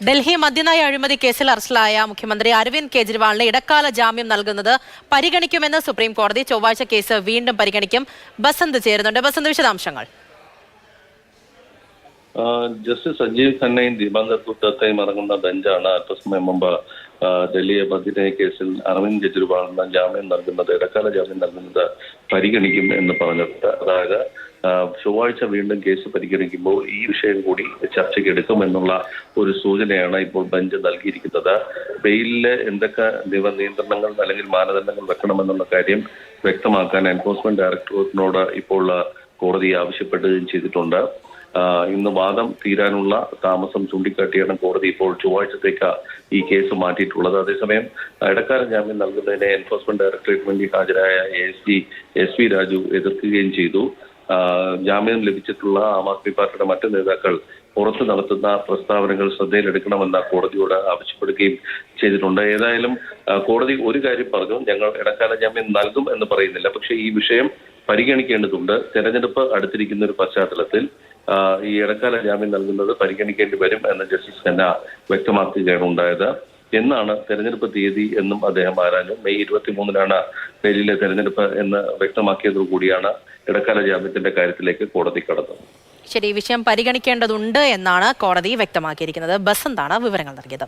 ഡൽഹി മദ്യനയ അഴിമതി കേസിൽ അറസ്റ്റിലായ മുഖ്യമന്ത്രി അരവിന്ദ് കെജ്രിവാളിന് ഇടക്കാല ജാമ്യം നൽകുന്നത് പരിഗണിക്കുമെന്ന് സുപ്രീം കോടതി ചൊവ്വാഴ്ച കേസ് വീണ്ടും പരിഗണിക്കും. ബസന്ത് ചേരുന്നുണ്ട്. ബസന്ത് വിശദാംശങ്ങൾ. ജസ്റ്റിസ് സഞ്ജീവ് ഖന്നയും ദീപാങ്കർ ഗുപ്തയും അടങ്ങുന്ന ബെഞ്ചാണ് അല്പസമയം മുമ്പ് ഡൽഹിയെ ഡൽഹി മദ്യനയ കേസിൽ അരവിന്ദ് കെജ്രിവാളിന് ജാമ്യം നൽകുന്നത് ഇടക്കാല ജാമ്യം നൽകുന്നത് പരിഗണിക്കും എന്ന് പറഞ്ഞത് അതായത് ചൊവ്വാഴ്ച വീണ്ടും കേസ് പരിഗണിക്കുമ്പോൾ ഈ വിഷയം കൂടി ചർച്ചയ്ക്ക് എടുക്കുമെന്നുള്ള ഒരു സൂചനയാണ് ഇപ്പോൾ ബെഞ്ച് നൽകിയിരിക്കുന്നത്. ബെയിലിൽ എന്തൊക്കെ നിയമ നിയന്ത്രണങ്ങൾ അല്ലെങ്കിൽ മാനദണ്ഡങ്ങൾ വെക്കണമെന്നുള്ള കാര്യം വ്യക്തമാക്കാൻ എൻഫോഴ്സ്മെന്റ് ഡയറക്ടറേറ്റിനോട് ഇപ്പോൾ കോടതി ആവശ്യപ്പെടുകയും ചെയ്തിട്ടുണ്ട്. ഇന്ന് വാദം തീരാനുള്ള താമസം ചൂണ്ടിക്കാട്ടിയാണ് കോടതി ഇപ്പോൾ ചൊവ്വാഴ്ചത്തേക്ക് ഈ കേസ് മാറ്റിയിട്ടുള്ളത്. അതേസമയം ഇടക്കാല ജാമ്യം നൽകുന്നതിനെ എൻഫോഴ്സ്മെന്റ് ഡയറക്ടറേറ്റ് വേണ്ടി ഹാജരായ S P S V Raju എതിർക്കുകയും ചെയ്തു. ജാമ്യം ലഭിച്ചിട്ടുള്ള ആം ആദ്മി പാർട്ടിയുടെ മറ്റു നേതാക്കൾ പുറത്ത് നടത്തുന്ന പ്രസ്താവനകൾ ശ്രദ്ധയിലെടുക്കണമെന്ന കോടതിയോട് ആവശ്യപ്പെടുകയും ചെയ്തിട്ടുണ്ട്. ഏതായാലും കോടതി ഒരു കാര്യം പറഞ്ഞു ഞങ്ങൾ ഇടക്കാല ജാമ്യം നൽകും എന്ന് പറയുന്നില്ല. പക്ഷെ ഈ വിഷയം പരിഗണിക്കേണ്ടതുണ്ട്. തെരഞ്ഞെടുപ്പ് അടുത്തിരിക്കുന്ന ഒരു പശ്ചാത്തലത്തിൽ ഈ ഇടക്കാല ജാമ്യം നൽകുന്നത് പരിഗണിക്കേണ്ടി വരും എന്ന് ജസ്റ്റിസ് ഖന്ന വ്യക്തമാക്കുകയാണ് ഉണ്ടായത് എന്നാണ് തെരഞ്ഞെടുപ്പ് തീയതി എന്നും അദ്ദേഹം ആരാഞ്ഞു. മെയ് ഇരുപത്തിമൂന്നിനാണ് ഡൽഹിയിലെ തെരഞ്ഞെടുപ്പ് എന്ന് വ്യക്തമാക്കിയതോടുകൂടിയാണ് ഇടക്കാല ജാമ്യത്തിന്റെ കാര്യത്തിലേക്ക് കോടതി കടന്നത്. ശരി ഈ വിഷയം പരിഗണിക്കേണ്ടതുണ്ട് എന്നാണ് കോടതി വ്യക്തമാക്കിയിരിക്കുന്നത്. ബസ് എന്താണ് വിവരങ്ങൾ നൽകിയത്.